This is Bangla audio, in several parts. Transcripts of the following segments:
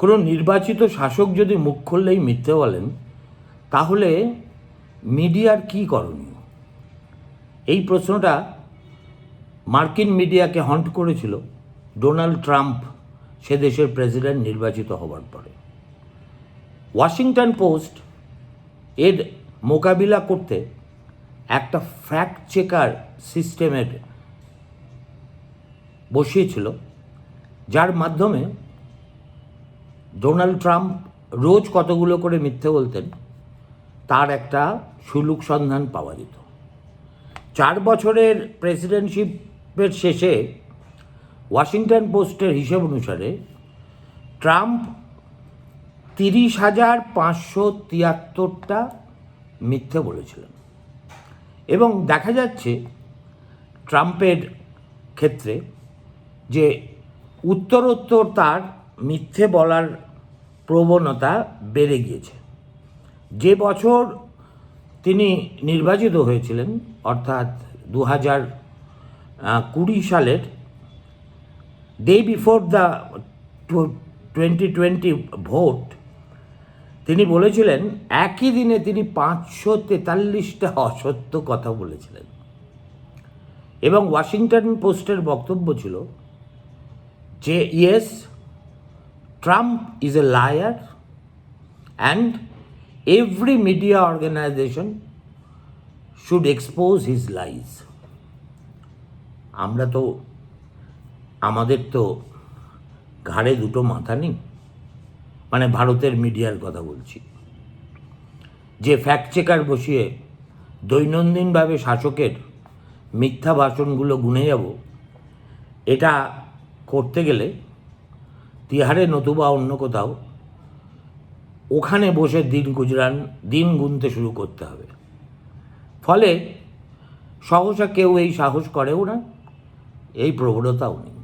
কোনো নির্বাচিত শাসক যদি মুখ খুললেই মিথ্যে বলেন, তাহলে মিডিয়ার কি করণীয়? এই প্রশ্নটা মার্কিন মিডিয়াকে হন্ট করেছিল, ডোনাল্ড ট্রাম্প সে দেশের প্রেসিডেন্ট নির্বাচিত হবার পরে। ওয়াশিংটন পোস্ট এর মোকাবিলা করতে একটা ফ্যাক্ট চেকার সিস্টেমের বসিয়েছিল, যার মাধ্যমে ডোনাল্ড ট্রাম্প রোজ কতগুলো করে মিথ্যে বলতেন, তার একটা সুলুক সন্ধান পাওয়া যেত। চার বছরের প্রেসিডেন্টশিপের শেষে ওয়াশিংটন পোস্টের হিসেব অনুসারে ট্রাম্প তিরিশ হাজার পাঁচশো তিয়াত্তরটা মিথ্যে বলেছিলেন। এবং দেখা যাচ্ছে ট্রাম্পের ক্ষেত্রে যে উত্তরোত্তর তার মিথ্যে বলার প্রবণতা বেড়ে গিয়েছে। যে বছর তিনি নির্বাচিত হয়েছিলেন, অর্থাৎ দু হাজার কুড়ি সালের day before the twenty twenty vote তিনি বলেছিলেন, একই দিনে তিনি পাঁচশো তেতাল্লিশটা অসত্য কথা বলেছিলেন। এবং ওয়াশিংটন পোস্টের বক্তব্য ছিল যে, yes Trump is a liar and every media organisation should expose his lies আমরা তো, আমাদের তো ঘাড়ে দুটো মাথা নেই। মানে ভারতের মিডিয়ার কথা বলছি। যে ফ্যাক্ট চেকার বসিয়ে দৈনন্দিনভাবে শাসকের মিথ্যা ভাষণগুলো গুনে যাব, এটা করতে গেলে তিহারে নতুবা অন্য কোথাও, ওখানে বসে দিন গুজরান, দিন গুনতে শুরু করতে হবে। ফলে সহসা কেউ এই সাহস করেও না, এই প্রবণতাও নেই।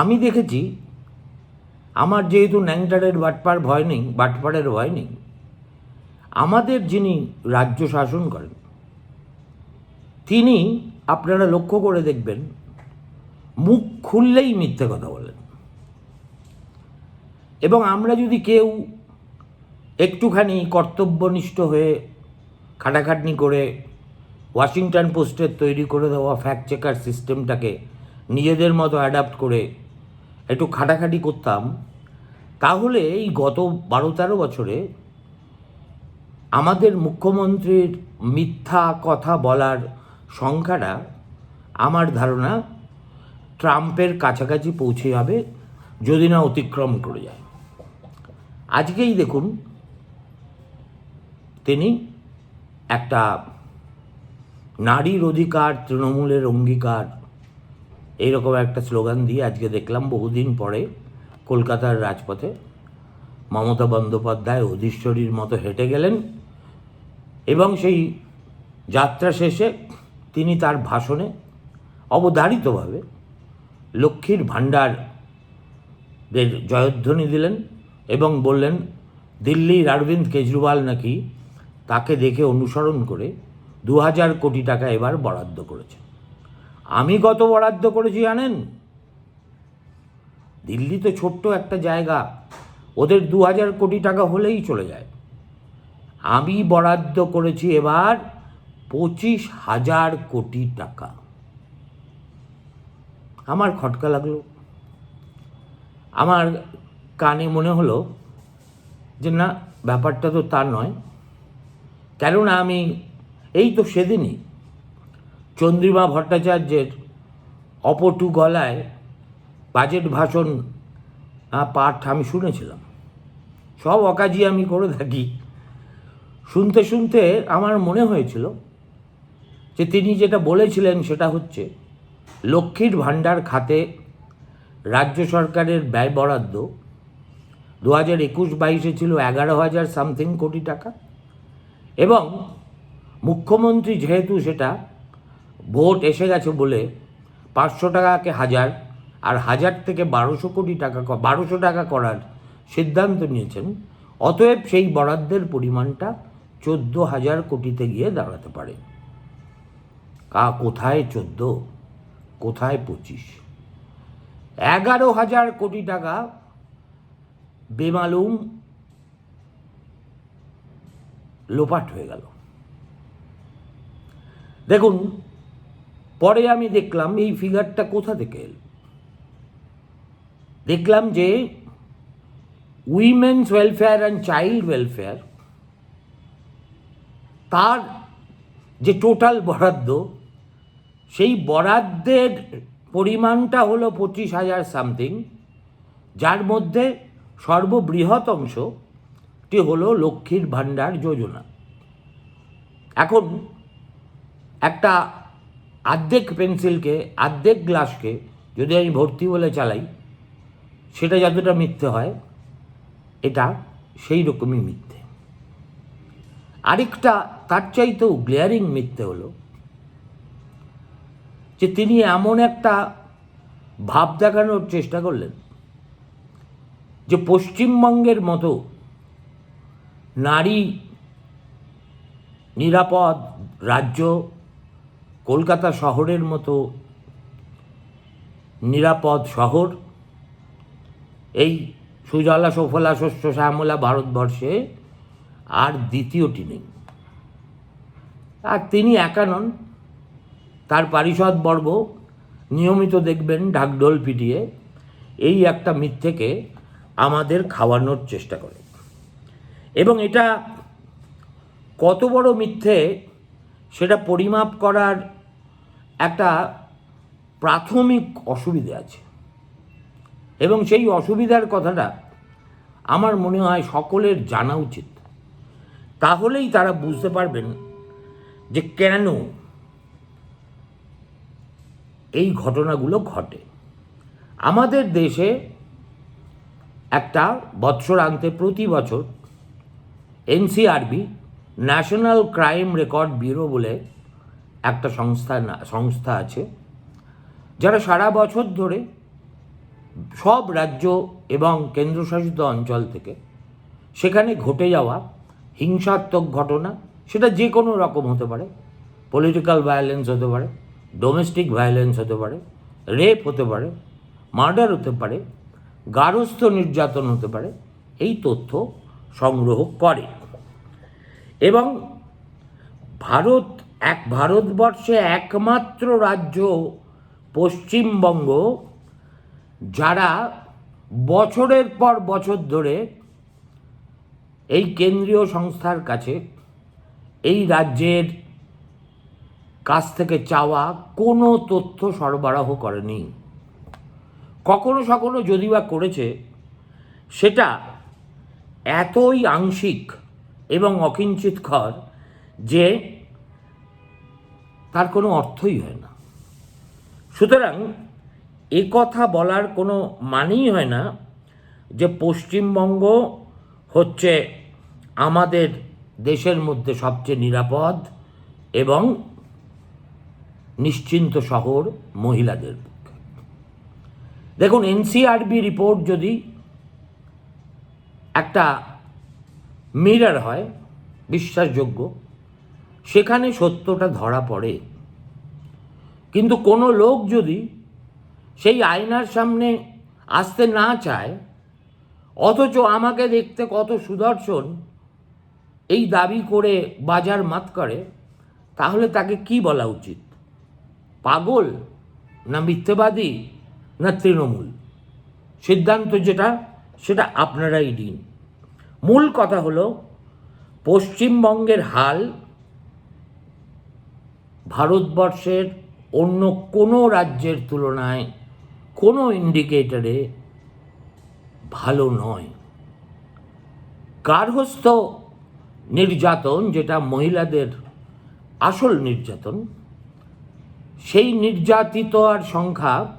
আমি দেখেছি, আমার যেহেতু ন্যাংটারের বাটপার ভয় নেই বাটপাড়ের ভয় নেই, আমাদের যিনি রাজ্য শাসন করেন, তিনি, আপনারা লক্ষ্য করে দেখবেন, মুখ খুললেই মিথ্যে কথা বলেন। এবং আমরা যদি কেউ একটুখানি কর্তব্যনিষ্ঠ হয়ে খাটাখাটনি করে ওয়াশিংটন পোস্টের তৈরি করে দেওয়া ফ্যাক্ট চেকার সিস্টেমটাকে নিজেদের মতো অ্যাডাপ্ট করে একটু খাটাখাটি করতাম, তাহলে এই গত বারো তেরো বছরে আমাদের মুখ্যমন্ত্রীর মিথ্যা কথা বলার সংখ্যাটা আমার ধারণা ট্রাম্পের কাছাকাছি পৌঁছে যাবে, যদি না অতিক্রম করে যায়। আজকেই দেখুন তিনি একটা নারীর অধিকার, তৃণমূলের অঙ্গীকার, এইরকম একটা স্লোগান দিয়ে আজকে দেখলাম বহুদিন পরে কলকাতার রাজপথে মমতা বন্দ্যোপাধ্যায় অধীশ্বরীর মতো হেঁটে গেলেন এবং সেই যাত্রা শেষে তিনি তার ভাষণে অবধারিতভাবে লক্ষ্মীর ভাণ্ডারের জয়ধ্বনি দিলেন। এবং বললেন, দিল্লির অরবিন্দ কেজরিওয়াল নাকি তাকে দেখে অনুসরণ করে দু হাজার কোটি টাকা এবার বরাদ্দ করেছে আমি কত বরাদ্দ করেছি জানেন? দিল্লি তো ছোট্ট একটা জায়গা, ওদের দু হাজার কোটি টাকা হলেই চলে যায়। আমি বরাদ্দ করেছি এবার পঁচিশ হাজার কোটি টাকা। আমার খটকা লাগল। আমার কানে মনে হলো যে না, ব্যাপারটা তো তা নয়। কেননা আমি, এই তো সেদিনই চন্দ্রিমা ভট্টাচার্যের অপটু গলায় বাজেট ভাষণ পাঠ আমি শুনেছিলাম। সব অকাজই আমি করে থাকি। শুনতে শুনতে আমার মনে হয়েছিল যে তিনি যেটা বলেছিলেন সেটা হচ্ছে, লক্ষ্মীর ভাণ্ডার খাতে রাজ্য সরকারের ব্যয় বরাদ্দ দু হাজার একুশ বাইশে ছিল এগারো হাজার সামথিং কোটি টাকা। এবং মুখ্যমন্ত্রী যেহেতু সেটা ভোট এসে গেছে বলে পাঁচশো টাকাকে হাজার আর হাজার থেকে বারোশো কোটি টাকা বারোশো টাকা করার সিদ্ধান্ত নিয়েছেন, অতএব সেই বরাদ্দের পরিমাণটা চোদ্দ হাজার কোটিতে গিয়ে দাঁড়াতে পারে। কা, কোথায় চোদ্দ? কোথায় পঁচিশ? এগারো হাজার কোটি টাকা বেমালুম লোপাট হয়ে গেল। দেখুন, পরে আমি দেখলাম এই ফিগারটা কোথা থেকে এলো? দেখলাম যে women's welfare and child welfare তার যে টোটাল বরাদ্দ, সেই বরাদ্দের পরিমাণটা হলো পঁচিশ হাজার সামথিং যার মধ্যে সর্ববৃহৎ অংশটি হলো লক্ষ্মীর ভাণ্ডার যোজনা। এখন একটা আর্ধেক পেন্সিলকে, আর্ধেক গ্লাসকে যদি আমি ভর্তি বলে চালাই, সেটা যতটা মিথ্যে হয়, এটা সেই রকমই মিথ্যে। আরেকটা, তার চাইতেও গ্লেয়ারিং মিথ্যে হলো যে তিনি এমন একটা ভাব দেখানোর চেষ্টা করলেন যে পশ্চিমবঙ্গের মতো নারী নিরাপদ রাজ্য কলকাতা শহরের মতো নিরাপদ শহর, এই সুজলা, সুফলা, শস্য, শ্যামলা ভারতবর্ষে আর দ্বিতীয়টি নেই। আর তিনি একা নন, তার পারিষদ বর্গ নিয়মিত দেখবেন, ঢাকঢোল পিটিয়ে, এই একটা মিথ্যেকে আমাদের খাওয়ানোর চেষ্টা করে। এবং এটা কত বড় মিথ্যে, সেটা পরিমাপ করার একটা প্রাথমিক অসুবিধে আছে। এবং সেই অসুবিধার কথাটা আমার মনে হয় সকলের জানা উচিত। তাহলেই তারা বুঝতে পারবেন যে কেন এই ঘটনাগুলো ঘটে। আমাদের দেশে একটা বৎসরান্তে প্রতি বছর NCRB, National Crime Record Bureau বলে একটা সংস্থা সংস্থা আছে, যারা সারা বছর ধরে সব রাজ্য এবং কেন্দ্রশাসিত অঞ্চল থেকে সেখানে ঘটে যাওয়া হিংসাত্মক ঘটনা, সেটা যে কোনো রকম হতে পারে পলিটিক্যাল ভায়োলেন্স হতে পারে ডোমেস্টিক ভায়োলেন্স হতে পারে রেপ হতে পারে মার্ডার হতে পারে গার্হস্থ নির্যাতন হতে পারে, এই তথ্য সংগ্রহ করে। এবং ভারত, এক ভারতবর্ষে একমাত্র রাজ্য পশ্চিমবঙ্গ, যারা বছরের পর বছর ধরে এই কেন্দ্রীয় সংস্থার কাছে এই রাজ্যের কাছ থেকে চাওয়া কোনো তথ্য সরবরাহ করেনি। কখনো সখনো যদি বা করেছে, সেটা এতই আংশিক এবং অকিঞ্চিত খর যে তার কোনো অর্থই হয় না। সুতরাং এ কথা বলার কোনো মানেই হয় না যে পশ্চিমবঙ্গ হচ্ছে আমাদের দেশের মধ্যে সবচেয়ে নিরাপদ এবং নিশ্চিন্ত শহর মহিলাদের। দেখুন এনসিআরবি রিপোর্ট যদি একটা মিরার হয়, বিশ্বাসযোগ্য, সেখানে সত্যটা ধরা পড়ে। কিন্তু কোনো লোক যদি সেই আয়নার সামনে আসতে না চায়, অথচ আমাকে দেখতে কত সুদর্শন, এই দাবি করে বাজার মাত করে, তাহলে তাকে কি বলা উচিত? পাগল না মিথ্যেবাদী? না তৃণমূল? সিদ্ধান্ত যেটা, সেটা আপনারাই দিন। মূল কথা হলো, পশ্চিমবঙ্গের হাল ভারতবর্ষের অন্য কোনো রাজ্যের তুলনায় কোনো ইন্ডিকেটরে ভালো নয়। গার্হস্থ নির্যাতন, যেটা মহিলাদের আসল নির্যাতন, সেই নির্যাতিত আর সংখ্যা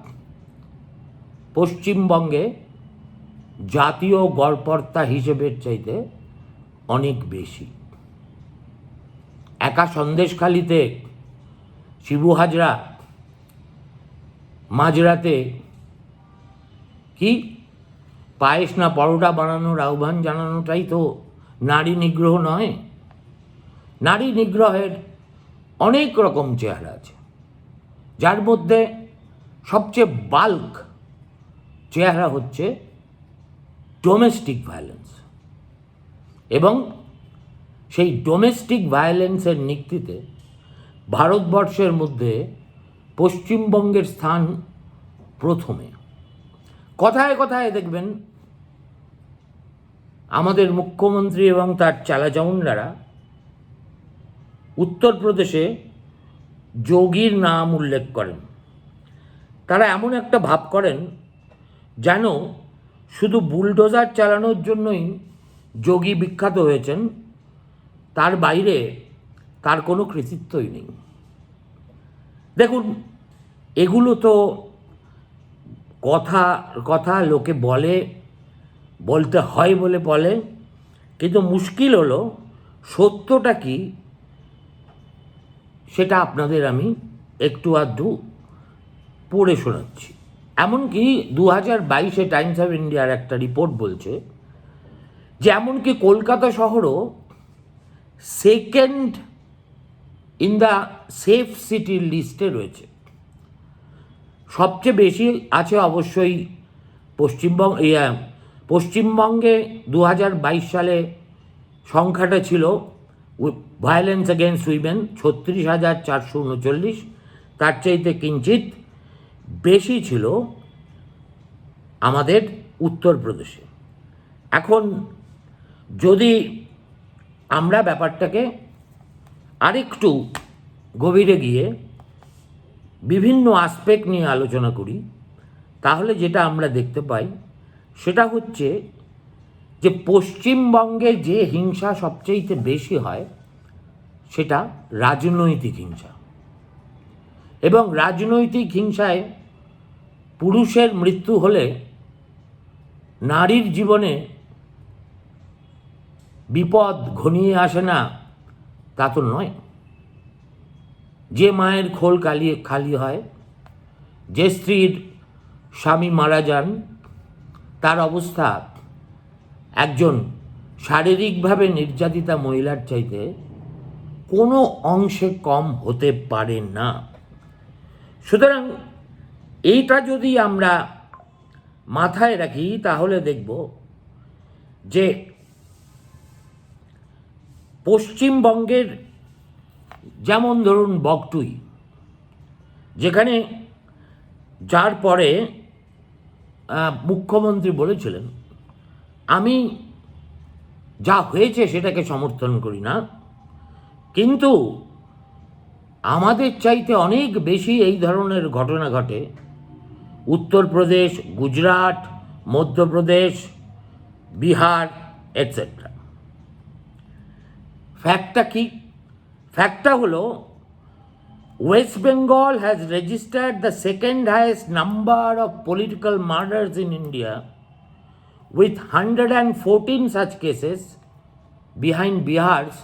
পশ্চিমবঙ্গে জাতীয় গড়পর্তা হিসেবের চাইতে অনেক বেশি। একা সন্দেশখালিতে শিবু হাজরা, মাঝরাতে কি? পায়েস না পরোটা বানানোর আহ্বান জানানোটাই তো নারী নিগ্রহ নয়। নারী নিগ্রহের অনেক রকম চেহারা আছে, যার মধ্যে সবচেয়ে বাল্ক চেহারা হচ্ছে ডোমেস্টিক ভায়োলেন্স এবং সেই ডোমেস্টিক ভায়োলেন্সের নিক্তিতে ভারতবর্ষের মধ্যে পশ্চিমবঙ্গের স্থান প্রথমে। কথায় কথায় দেখবেন আমাদের মুখ্যমন্ত্রী এবং তার চালাচাউন্ডারা উত্তরপ্রদেশে যোগীর নাম উল্লেখ করেন। তারা এমন একটা ভাব করেন যেন শুধু বুলডোজার চালানোর জন্যই যোগী বিখ্যাত হয়েছেন, তার বাইরে তার কোনো কৃতিত্বই নেই। দেখুন, এগুলো তো কথা কথা লোকে বলে, বলতে হয় বলে বলে, কিন্তু মুশকিল হলো, সত্যটা কি সেটা আপনাদের আমি একটু আধটু পড়ে শোনাচ্ছি। এমনকি দু হাজার বাইশে টাইমস অফ ইন্ডিয়ার একটা রিপোর্ট বলছে যে এমনকি কলকাতা শহরও সেকেন্ড ইন দ্য সেফ সিটির লিস্টে রয়েছে। সবচেয়ে বেশি আছে অবশ্যই পশ্চিমবঙ্গ পশ্চিমবঙ্গে দু হাজার বাইশ সালে সংখ্যাটা ছিল ভায়োলেন্স এগেনস্ট উইমেন ছত্রিশ হাজার চারশো উনচল্লিশ, তার চাইতে কিঞ্চিত বেশি ছিল আমাদের উত্তরপ্রদেশে। এখন যদি আমরা ব্যাপারটাকে আরেকটু গভীরে গিয়ে বিভিন্ন আসপেক্ট নিয়ে আলোচনা করি, তাহলে যেটা আমরা দেখতে পাই সেটা হচ্ছে যে পশ্চিমবঙ্গে যে হিংসা সবচেয়ে বেশি হয় সেটা রাজনৈতিক হিংসা। এবং রাজনৈতিক হিংসায় পুরুষের মৃত্যু হলে নারীর জীবনে বিপদ ঘনিয়ে আসে না, তা তো নয়। যে মায়ের খোল কালি খালি হয়, যে স্ত্রীর স্বামী মারা যান, তার অবস্থা একজন শারীরিকভাবে নির্যাতিতা মহিলার চাইতে কোনো অংশে কম হতে পারে না। সুতরাং এইটা যদি আমরা মাথায় রাখি, তাহলে দেখব যে পশ্চিমবঙ্গের যেমন ধরুন বকটুই যেখানে যার পরে মুখ্যমন্ত্রী বলেছিলেন, আমি যা হয়েছে সেটাকে সমর্থন করি না, কিন্তু আমাদের চাইতে অনেক বেশি এই ধরনের ঘটনা ঘটে উত্তরপ্রদেশ, গুজরাট, মধ্যপ্রদেশ, বিহার এটসেট্রা ফ্যাক্টটা কি? ফ্যাক্টটা হলো West Bengal has registered the second highest number of political murders in India with 114 such cases. Behind Bihar's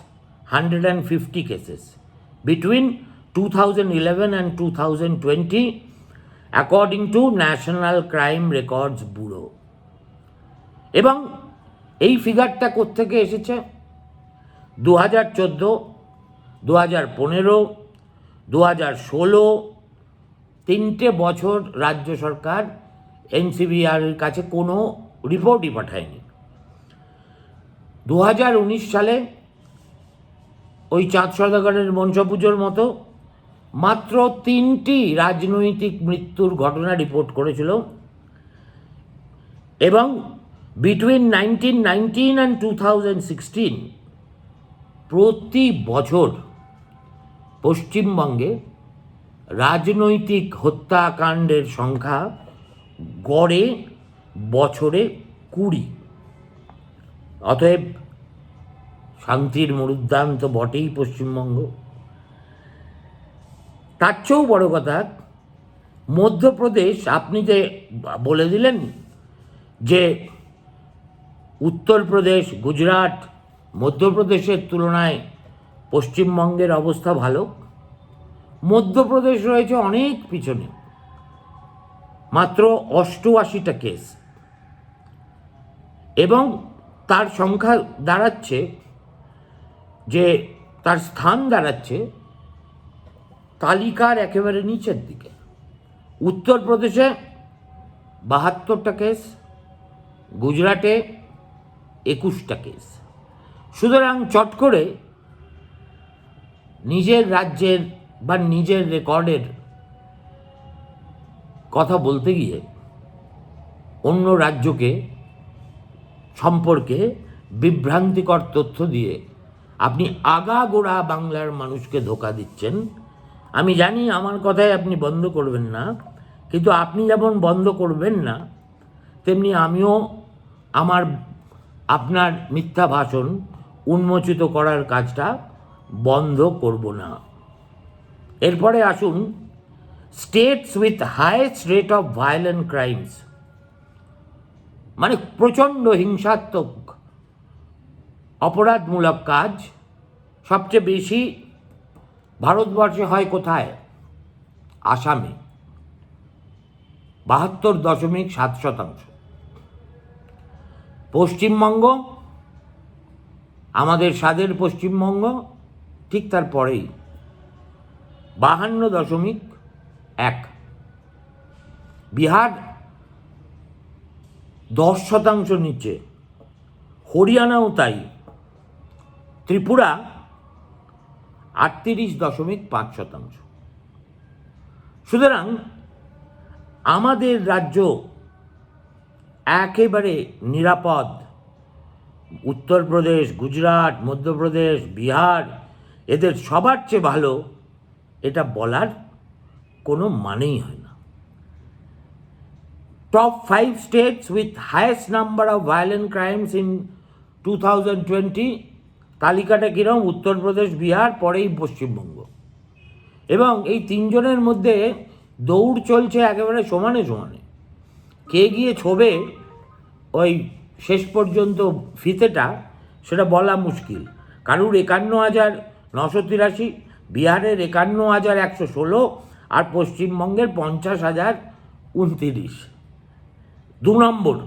150 cases. Between 2011 and 2020 according to National Crime Records Bureau এবং এই ফিগারটা কোত্থেকে এসেছে? দু হাজার চোদ্দ দু হাজার পনেরো দু হাজার ষোলো, তিনটে বছর রাজ্য সরকার এনসিবিআরের কাছে কোনো রিপোর্টই পাঠায়নি। দু হাজার উনিশ সালে ওই চাঁদ সদাগরের মঞ্চ পুজোর মতো মাত্র তিনটি রাজনৈতিক মৃত্যুর ঘটনা রিপোর্ট করেছিল এবং between nineteen nineteen and two thousand sixteen প্রতি বছর পশ্চিমবঙ্গে রাজনৈতিক হত্যাকাণ্ডের সংখ্যা গড়ে বছরে কুড়ি। অতএব শান্তির মরুদ্যান তো বটেই পশ্চিমবঙ্গ। তার চেয়েও বড় কথা, মধ্যপ্রদেশ, আপনি যে বলে দিলেন যে উত্তরপ্রদেশ, গুজরাট, মধ্যপ্রদেশের তুলনায় পশ্চিমবঙ্গের অবস্থা ভালো, মধ্যপ্রদেশ রয়েছে অনেক পিছনে, মাত্র অষ্টআশিটা কেস। এবং তার সংখ্যা দাঁড়াচ্ছে যে, তার স্থান দাঁড়াচ্ছে তালিকার একেবারে নিচের দিকে। উত্তরপ্রদেশে বাহাত্তরটা কেস, গুজরাটে একুশটা কেস। সুতরাং চট করে নিজের রাজ্যের বা নিজের রেকর্ডের কথা বলতে গিয়ে অন্য রাজ্যকে সম্পর্কে বিভ্রান্তিকর তথ্য দিয়ে আপনি আগাগোড়া বাংলার মানুষকে ধোকা দিচ্ছেন। আমি জানি আমার কথায় আপনি বন্ধ করবেন না, কিন্তু আপনি যেমন বন্ধ করবেন না, তেমনি আমিও আমার, আপনার মিথ্যা ভাষণ উন্মোচিত করার কাজটা বন্ধ করব না। এরপরে আসুন states with highest rate of violent crimes মানে প্রচণ্ড হিংসাত্মক, অপরাধমূলক কাজ, সবচেয়ে বেশি ভারতবর্ষে হয় কোথায়? আসামে। বাহাত্তর দশমিক সাত শতাংশ। পশ্চিমবঙ্গ, আমাদের স্বাদের পশ্চিমবঙ্গ, ঠিক তার পরেই বাহান্ন দশমিক এক। বিহার দশ শতাংশ নিচে, হরিয়ানাও তাই। ত্রিপুরা আটত্রিশ দশমিক পাঁচ শতাংশ। সুতরাং আমাদের রাজ্য একেবারে নিরাপদ। উত্তরপ্রদেশ, গুজরাট, মধ্যপ্রদেশ, বিহার, এদের সবার চেয়ে ভালো এটা বলার কোনো মানেই হয় না। Top five states with highest number of violent crimes in two thousand twenty তালিকাটা কীরকম উত্তরপ্রদেশ, বিহার, পরেই পশ্চিমবঙ্গ। এবং এই তিনজনের মধ্যে দৌড় চলছে একেবারে সমানে সমানে। কে গিয়ে ছবে ওই শেষ পর্যন্ত ফিতেটা, সেটা বলা মুশকিল। কারুর একান্ন হাজার নশো তিরাশি, বিহারের একান্ন হাজার একশো ষোলো, আর পশ্চিমবঙ্গের পঞ্চাশ হাজার উনতিরিশ। দু নম্বর,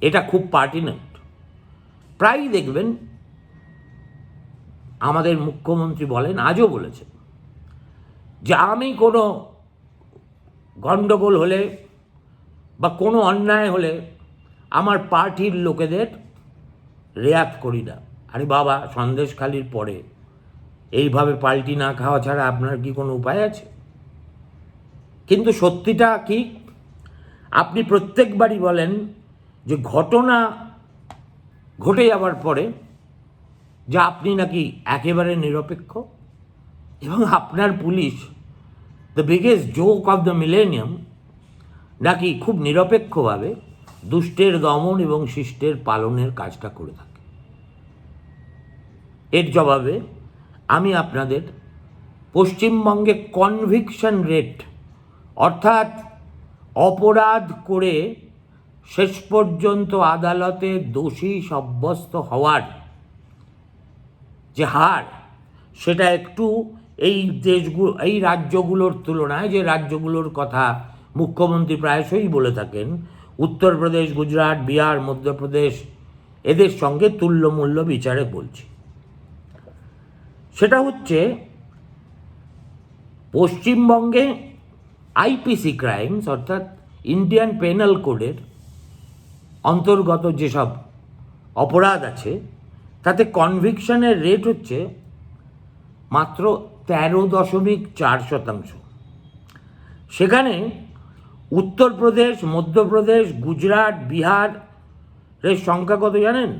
এটা খুব পার্টিনেন্ট। প্রায়ই দেখবেন আমাদের মুখ্যমন্ত্রী বলেন, আজও বলেছেন যে আমি কোনো গণ্ডগোল হলে বা কোনো অন্যায় হলে আমার পার্টির লোকেদের রেয়াত করি না। আরে বাবা, সন্দেশখালির পরে এইভাবে পাল্টি না খাওয়া ছাড়া আপনার কি কোনো উপায় আছে? কিন্তু সত্যিটা কি? আপনি প্রত্যেকবারই বলেন যে ঘটনা ঘটে যাওয়ার পরে যে আপনি নাকি একেবারে নিরপেক্ষ? এবং আপনার police the biggest joke of the millennium নাকি খুব নিরপেক্ষভাবে দুষ্টের দমন এবং শিষ্টের পালনের কাজটা করে থাকে? এর জবাবে আমি আপনাদের পশ্চিমবঙ্গে কনভিকশন রেট অর্থাৎ অপরাধ করে শেষ পর্যন্ত আদালতে দোষী সাব্যস্ত হওয়ার যে হার, সেটা একটু এই দেশগুলো, এই রাজ্যগুলোর তুলনায়, যে রাজ্যগুলোর কথা মুখ্যমন্ত্রী প্রায়শই বলে থাকেন, উত্তরপ্রদেশ, গুজরাট, বিহার, মধ্যপ্রদেশ, এদের সঙ্গে তুল্যমূল্য বিচারে বলছি। সেটা হচ্ছে, পশ্চিমবঙ্গে আইপিসি ক্রাইমস অর্থাৎ ইন্ডিয়ান পেনাল কোডের অন্তর্গত যেসব অপরাধ আছে তাতে কনভিকশনের রেট হচ্ছে মাত্র তেরো দশমিক চার শতাংশ। সেখানে উত্তরপ্রদেশ, মধ্যপ্রদেশ, গুজরাট, বিহার এর সংখ্যা কত জানেন?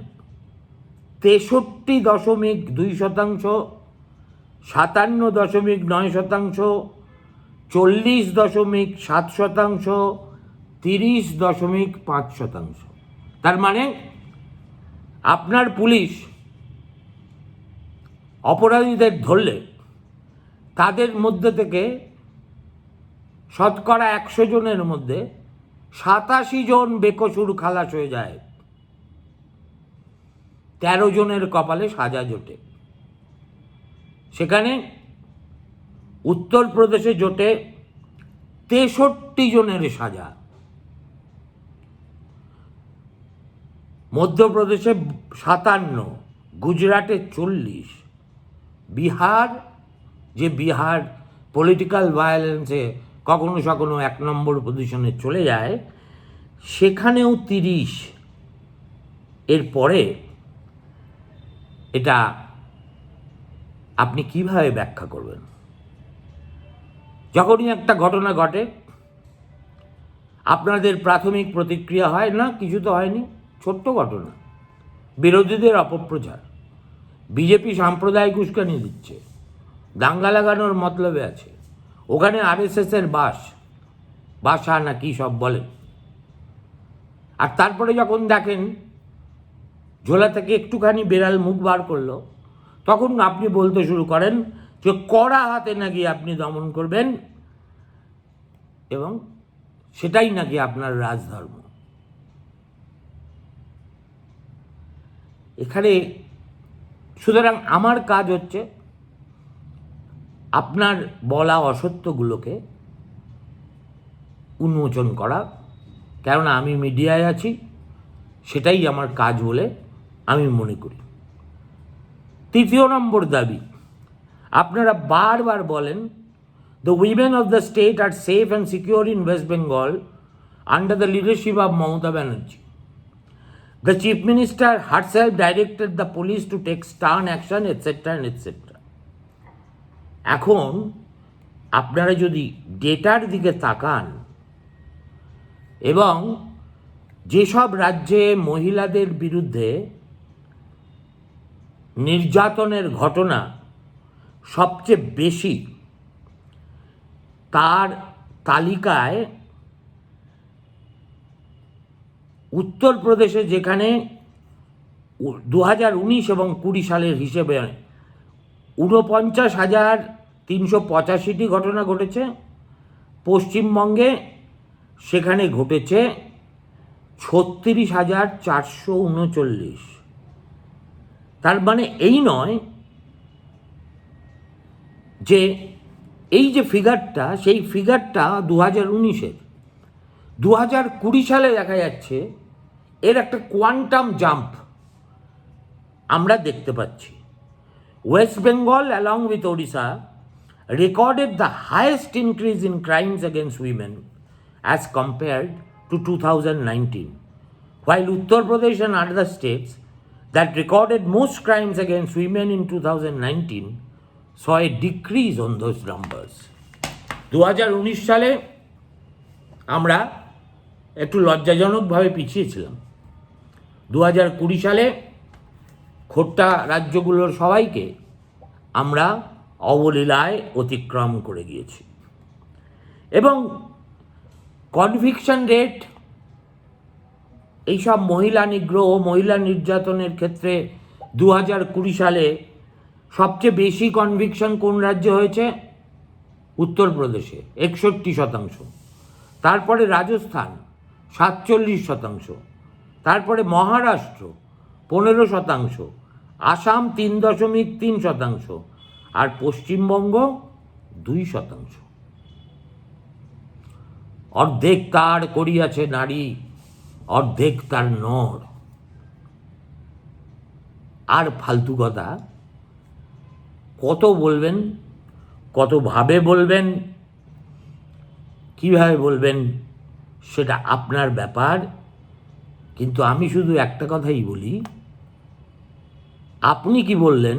তেষট্টি দশমিক দুই শতাংশ, সাতান্ন দশমিক নয় শতাংশ, চল্লিশ দশমিক সাত শতাংশ, তিরিশ দশমিক পাঁচ শতাংশ। তার মানে আপনার পুলিশ অপরাধীদের ধরলে তাদের মধ্যে থেকে শতকরা একশো জনের মধ্যে সাতাশি জন বেকসুর খালাস হয়ে যায়। তেরো জনের কপালে সাজা জোটে। সেখানে উত্তরপ্রদেশে জোটে তেষট্টি জনের সাজা। মধ্যপ্রদেশে সাতান্ন, গুজরাটে চল্লিশ বিহার, যে বিহার পলিটিক্যাল ভায়োলেন্সে কখনো কখনো এক নম্বর পজিশনে চলে যায়, সেখানেও তিরিশ। এর পরে এটা আপনি কীভাবে ব্যাখ্যা করবেন? যখনই একটা ঘটনা ঘটে, আপনাদের প্রাথমিক প্রতিক্রিয়া হয় না, কিছু তো হয়নি, ছোট্ট ঘটনা। বিরোধীদের অপপ্রচার। বিজেপি সাম্প্রদায়িক উস্কানি দিচ্ছে। দাঙ্গা লাগানোর মতলবে আছে। ওখানে আরএসএসের বাস, বাসা না কি সব বলে। আর তারপরে যখন দেখেন ঝোলা থেকে একটুখানি বেড়াল মুখ বার করল, তখন আপনি বলতে শুরু করেন যে কড়া হাতে নাকি আপনি দমন করবেন এবং সেটাই নাকি আপনার রাজধর্ম। এখানে সুতরাং আমার কাজ হচ্ছে আপনার বলা অসত্যগুলোকে উন্মোচন করা। কেননা আমি মিডিয়ায় আছি, সেটাই আমার কাজ বলে আমি মনে করি। তৃতীয় নম্বর দাবি, আপনারা বারবার বলেন the women of the state are safe and secure in West Bengal under the leadership of Mamata Banerjee. The chief minister herself directed the police to take stern action, etc. and etc. এখন আপনারা যদি ডেটার দিকে তাকান এবং যেসব রাজ্যে মহিলাদের বিরুদ্ধে নির্যাতনের ঘটনা সবচেয়ে বেশি তার তালিকায় উত্তরপ্রদেশে যেখানে দু হাজার উনিশ এবং কুড়ি সালের হিসেবে ঊনপঞ্চাশ হাজার তিনশো পঁচাশিটি ঘটনা ঘটেছে। পশ্চিমবঙ্গে সেখানে ঘটেছে ছত্রিশ হাজার চারশো উনচল্লিশ। তার মানে এই নয় যে এই যে ফিগারটা সেই ফিগারটা দু হাজার উনিশের দু হাজার কুড়ি সালে দেখা যাচ্ছে এর একটা কোয়ান্টাম জাম্প আমরা দেখতে পাচ্ছি West Bengal along with Odisha recorded the highest increase in crimes against women as compared to two thousand nineteen while Uttar Pradesh and other states that recorded most crimes against women in 2019 saw a decrease on those numbers. দু হাজার উনিশ সালে আমরা একটু লজ্জাজনকভাবে পিছিয়ে ছিলাম দু হাজার কুড়ি সালে খোট্টা রাজ্যগুলোর সবাইকে আমরা অবলীলায় অতিক্রম করে গিয়েছি। এবং কনভিকশন রেট এইসব মহিলা নিগ্রহ, মহিলা নির্যাতনের ক্ষেত্রে দু হাজার কুড়ি সালে সবচেয়ে বেশি কনভিকশন কোন রাজ্যে হয়েছে? উত্তরপ্রদেশে, একষট্টি শতাংশ। তারপরে রাজস্থান সাতচল্লিশ শতাংশ। তারপরে মহারাষ্ট্র, পনেরো শতাংশ। আসাম তিন দশমিক তিন শতাংশ। আর পশ্চিমবঙ্গ দুই শতাংশ। অর্ধেক তার করিয়াছে নারী, অর্ধেক তার নর। আর ফালতু কথা, কত বলবেন কতভাবে বলবেন, কীভাবে বলবেন সেটা আপনার ব্যাপার, কিন্তু আমি শুধু একটা কথাই বলি। আপনি কি বললেন,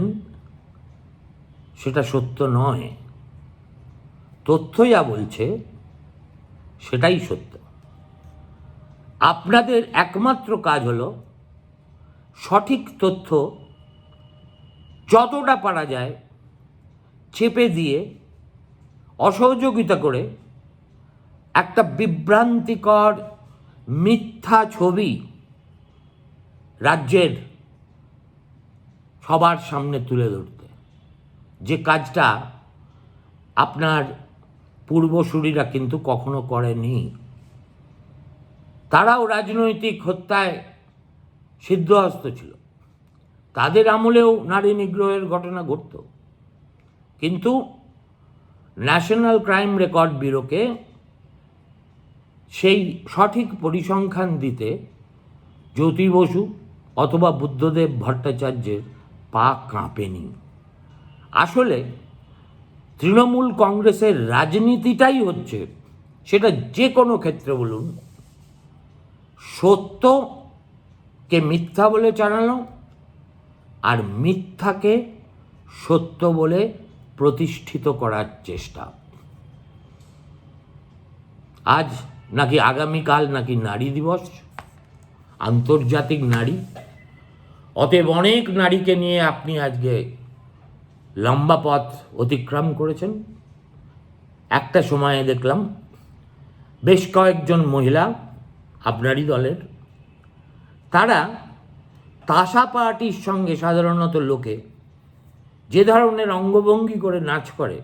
সেটা সত্য নয়। তথ্য যা বলছে, সেটাই সত্য। আপনাদের একমাত্র কাজ হলো, সঠিক তথ্য যতটা পারা যায়, চেপে দিয়ে, অসহযোগিতা করে একটা বিভ্রান্তিকর মিথ্যা ছবি রাজ্যের সবার সামনে তুলে ধরতে। যে কাজটা আপনার পূর্বসূরীরা কিন্তু কখনো করেনি। তারাও রাজনৈতিক হত্যায় সিদ্ধহস্ত ছিল। তাদের আমলেও নারী নিগ্রহের ঘটনা ঘটত। কিন্তু ন্যাশনাল ক্রাইম রেকর্ড ব্যুরোকে সেই সঠিক পরিসংখ্যান দিতে জ্যোতি বসু অথবা বুদ্ধদেব ভট্টাচার্যের পা কাঁপেনি। আসলে তৃণমূল কংগ্রেসের রাজনীতিটাই হচ্ছে সেটা যে কোনো ক্ষেত্রে বলুন, সত্যকে মিথ্যা বলে চালানো আর মিথ্যাকে সত্য বলে প্রতিষ্ঠিত করার চেষ্টা। আজ নাকি আগামীকাল নাকি নারী দিবস? আন্তর্জাতিক নারী। অতএব অনেক নারীকে নিয়ে আপনি আজকে লম্বা পথ অতিক্রম করেছেন। একটা সময়ে দেখলাম বেশ কয়েকজন মহিলা আপনারই দলের, তারা তাসা পার্টির সঙ্গে সাধারণত লোকে যে ধরনের অঙ্গভঙ্গি করে নাচ করে,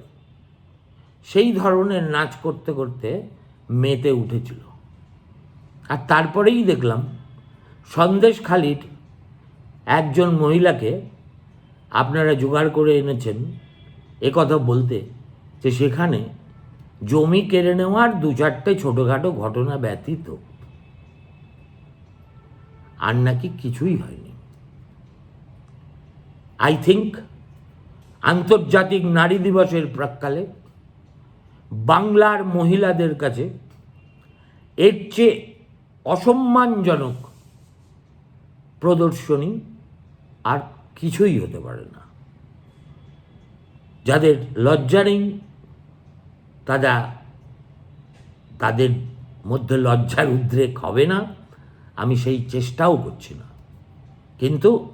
সেই ধরনের নাচ করতে করতে মেতে উঠেছিল। আর তারপরেই দেখলাম সন্দেশ সন্দেশখালির একজন মহিলাকে আপনারা জোগাড় করে এনেছেন কথা বলতে যে সেখানে জমি কেড়ে নেওয়ার দু চারটে ছোটোখাটো ঘটনা ব্যতীত আর নাকি কিছুই হয়নি। আই থিঙ্ক আন্তর্জাতিক নারী দিবসের প্রাককালে বাংলার মহিলাদের কাছে এর চেয়ে অসম্মানজনক প্রদর্শনী আর কিছুই হতে পারে না। যাদের লজ্জা নেই, তারা তাদের মধ্যে লজ্জার উদ্রেক হবে না, আমি সেই চেষ্টাও করছি না। কিন্তু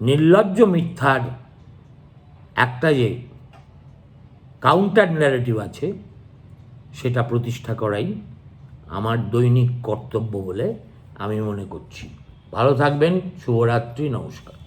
নির্লজ্জ মিথ্যার একটা যে কাউন্টার ন্যারেটিভ আছে সেটা প্রতিষ্ঠা করাই আমার দৈনিক কর্তব্য বলে আমি মনে করছি। ভালো থাকবেন শুভরাত্রি নমস্কার।